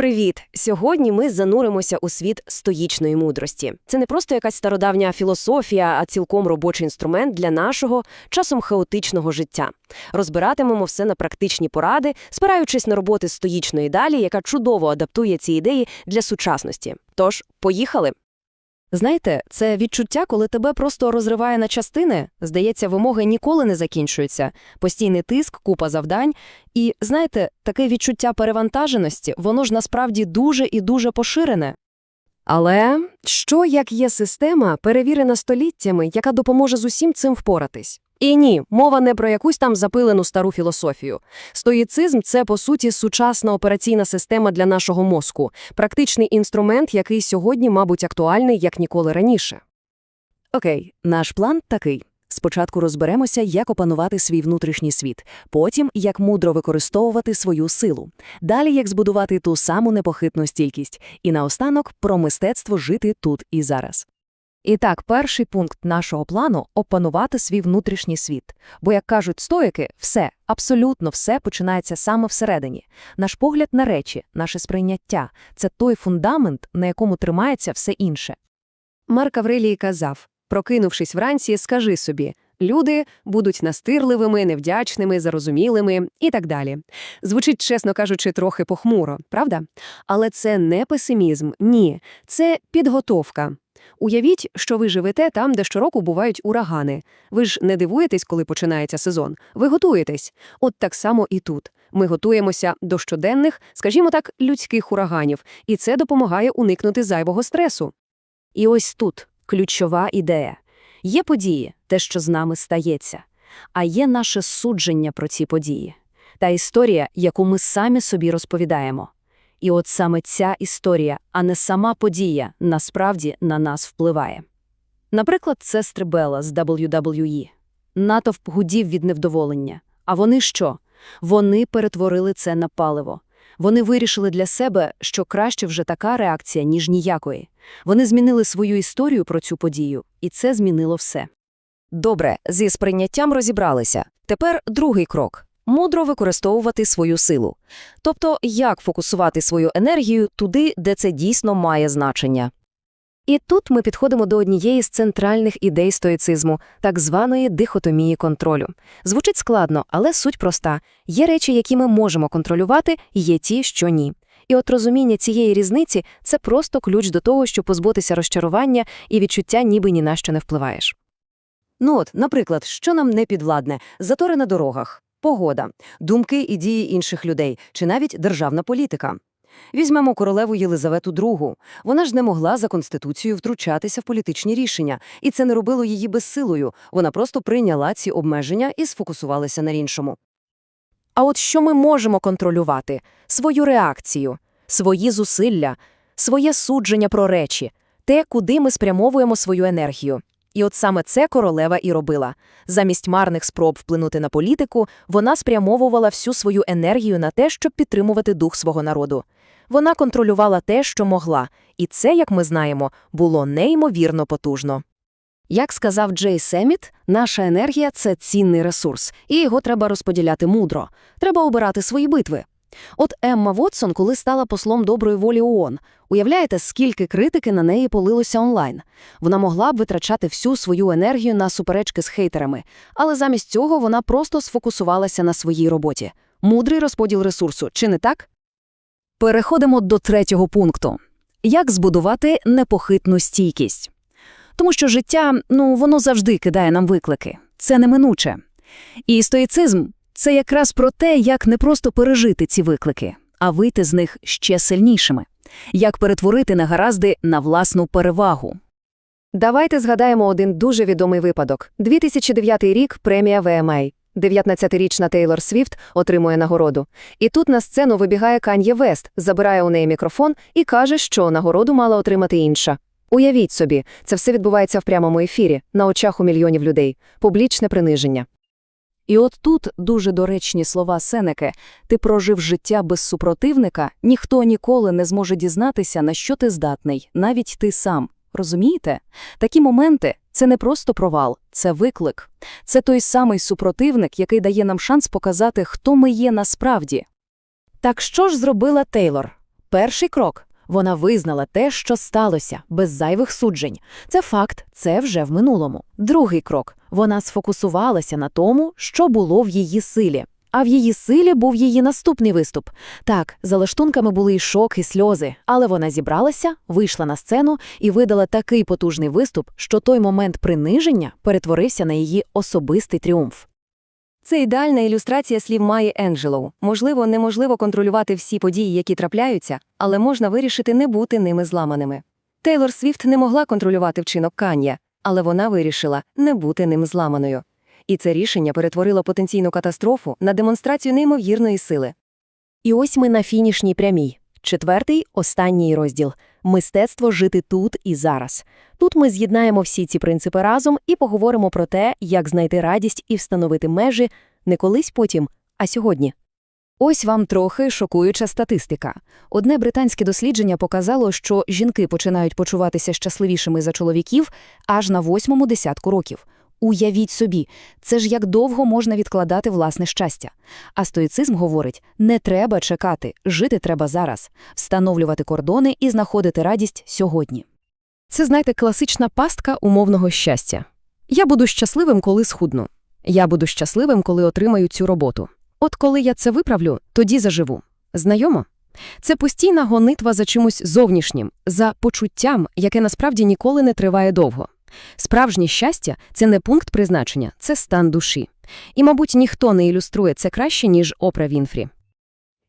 Привіт! Сьогодні ми зануримося у світ стоїчної мудрості. Це не просто якась стародавня філософія, а цілком робочий інструмент для нашого часом хаотичного життя. Розбиратимемо все на практичні поради, спираючись на роботи стоїчної далі, яка чудово адаптує ці ідеї для сучасності. Тож, поїхали! Знаєте, це відчуття, коли тебе просто розриває на частини. Здається, вимоги ніколи не закінчуються. Постійний тиск, купа завдань. І знаєте, таке відчуття перевантаженості, воно ж насправді дуже і дуже поширене. Але що як є система, перевірена століттями, яка допоможе з усім цим впоратись? І ні, мова не про якусь там запилену стару філософію. Стоїцизм – це, по суті, сучасна операційна система для нашого мозку, практичний інструмент, який сьогодні, мабуть, актуальний, як ніколи раніше. Окей, наш план такий. Спочатку розберемося, як опанувати свій внутрішній світ, потім як мудро використовувати свою силу, далі як збудувати ту саму непохитну стійкість, і наостанок про мистецтво жити тут і зараз. І так, перший пункт нашого плану опанувати свій внутрішній світ. Бо, як кажуть стоїки, все, абсолютно все починається саме всередині. Наш погляд на речі, наше сприйняття це той фундамент, на якому тримається все інше. Марк Аврелій казав, прокинувшись вранці, скажи собі, люди будуть настирливими, невдячними, зарозумілими і так далі. Звучить, чесно кажучи, трохи похмуро, правда? Але це не песимізм, ні, це підготовка. Уявіть, що ви живете там, де щороку бувають урагани. Ви ж не дивуєтесь, коли починається сезон. Ви готуєтесь. От так само і тут. Ми готуємося до щоденних, скажімо так, людських ураганів, і це допомагає уникнути зайвого стресу. І ось тут ключова ідея. Є події, те, що з нами стається, а є наше судження про ці події. Та історія, яку ми самі собі розповідаємо. І от саме ця історія, а не сама подія, насправді на нас впливає. Наприклад, це Стрибела з WWE. Натовп гудів від невдоволення. А вони що? Вони перетворили це на паливо. Вони вирішили для себе, що краще вже така реакція, ніж ніякої. Вони змінили свою історію про цю подію, і це змінило все. Добре, зі сприйняттям розібралися. Тепер другий крок мудро використовувати свою силу. Тобто, як фокусувати свою енергію туди, де це дійсно має значення. І тут ми підходимо до однієї з центральних ідей стоїцизму, так званої дихотомії контролю. Звучить складно, але суть проста. Є речі, які ми можемо контролювати, є ті, що ні. І от розуміння цієї різниці – це просто ключ до того, щоб позбутися розчарування і відчуття ніби ні на що не впливаєш. Ну от, наприклад, що нам не підвладне – затори на дорогах, погода, думки і дії інших людей, чи навіть державна політика. Візьмемо королеву Єлизавету II. Вона ж не могла за Конституцією втручатися в політичні рішення, і це не робило її безсилою. Вона просто прийняла ці обмеження і сфокусувалася на іншому. А от що ми можемо контролювати? Свою реакцію, свої зусилля, своє судження про речі, те, куди ми спрямовуємо свою енергію. І от саме це королева і робила. Замість марних спроб вплинути на політику, вона спрямовувала всю свою енергію на те, щоб підтримувати дух свого народу. Вона контролювала те, що могла, і це, як ми знаємо, було неймовірно потужно. Як сказав Джей Семіт, наша енергія це цінний ресурс, і його треба розподіляти мудро. Треба обирати свої битви. От Емма Вотсон, коли стала послом доброї волі ООН, уявляєте, скільки критики на неї полилося онлайн. Вона могла б витрачати всю свою енергію на суперечки з хейтерами, але замість цього вона просто сфокусувалася на своїй роботі. Мудрий розподіл ресурсу, чи не так? Переходимо до третього пункту. Як збудувати непохитну стійкість? Тому що життя, ну, воно завжди кидає нам виклики. Це неминуче. І стоїцизм – це якраз про те, як не просто пережити ці виклики, а вийти з них ще сильнішими. Як перетворити негаразди на власну перевагу. Давайте згадаємо один дуже відомий випадок. 2009 рік – премія VMA. 19-річна Тейлор Свіфт отримує нагороду. І тут на сцену вибігає Кан'є Вест, забирає у неї мікрофон і каже, що нагороду мала отримати інша. Уявіть собі, це все відбувається в прямому ефірі, на очах у мільйонів людей. Публічне приниження. І от тут дуже доречні слова Сенеки «Ти прожив життя без супротивника, ніхто ніколи не зможе дізнатися, на що ти здатний, навіть ти сам». Розумієте? Такі моменти – це не просто провал, це виклик. Це той самий супротивник, який дає нам шанс показати, хто ми є насправді. Так що ж зробила Тейлор? Перший крок. Вона визнала те, що сталося, без зайвих суджень. Це факт, це вже в минулому. Другий крок. Вона сфокусувалася на тому, що було в її силі. А в її силі був її наступний виступ. Так, за лаштунками були і шок, і сльози, але вона зібралася, вийшла на сцену і видала такий потужний виступ, що той момент приниження перетворився на її особистий тріумф. Це ідеальна ілюстрація слів Майї Енджелоу. Можливо, неможливо контролювати всі події, які трапляються, але можна вирішити не бути ними зламаними. Тейлор Свіфт не могла контролювати вчинок Кан'я, але вона вирішила не бути ним зламаною. І це рішення перетворило потенційну катастрофу на демонстрацію неймовірної сили. І ось ми на фінішній прямій. Четвертий, останній розділ – мистецтво жити тут і зараз. Тут ми з'єднаємо всі ці принципи разом і поговоримо про те, як знайти радість і встановити межі не колись потім, а сьогодні. Ось вам трохи шокуюча статистика. Одне британське дослідження показало, що жінки починають почуватися щасливішими за чоловіків аж на восьмому десятку років. Уявіть собі, це ж як довго можна відкладати власне щастя. А стоїцизм говорить, не треба чекати, жити треба зараз, встановлювати кордони і знаходити радість сьогодні. Це, знаєте, класична пастка умовного щастя. Я буду щасливим, коли схудну. Я буду щасливим, коли отримаю цю роботу. От коли я це виправлю, тоді заживу. Знайомо? Це постійна гонитва за чимось зовнішнім, за почуттям, яке насправді ніколи не триває довго. Справжнє щастя – це не пункт призначення, це стан душі. І, мабуть, ніхто не ілюструє це краще, ніж Опра Вінфрі.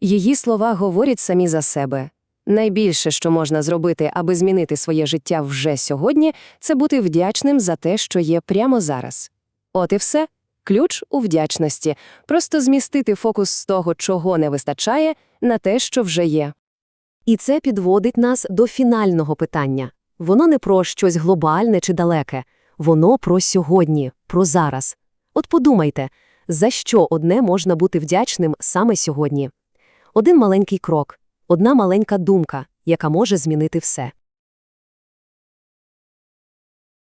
Її слова говорять самі за себе. Найбільше, що можна зробити, аби змінити своє життя вже сьогодні, це бути вдячним за те, що є прямо зараз. От і все. Ключ у вдячності. Просто змістити фокус з того, чого не вистачає, на те, що вже є. І це підводить нас до фінального питання. Воно не про щось глобальне чи далеке, воно про сьогодні, про зараз. От подумайте, за що одне можна бути вдячним саме сьогодні? Один маленький крок, одна маленька думка, яка може змінити все.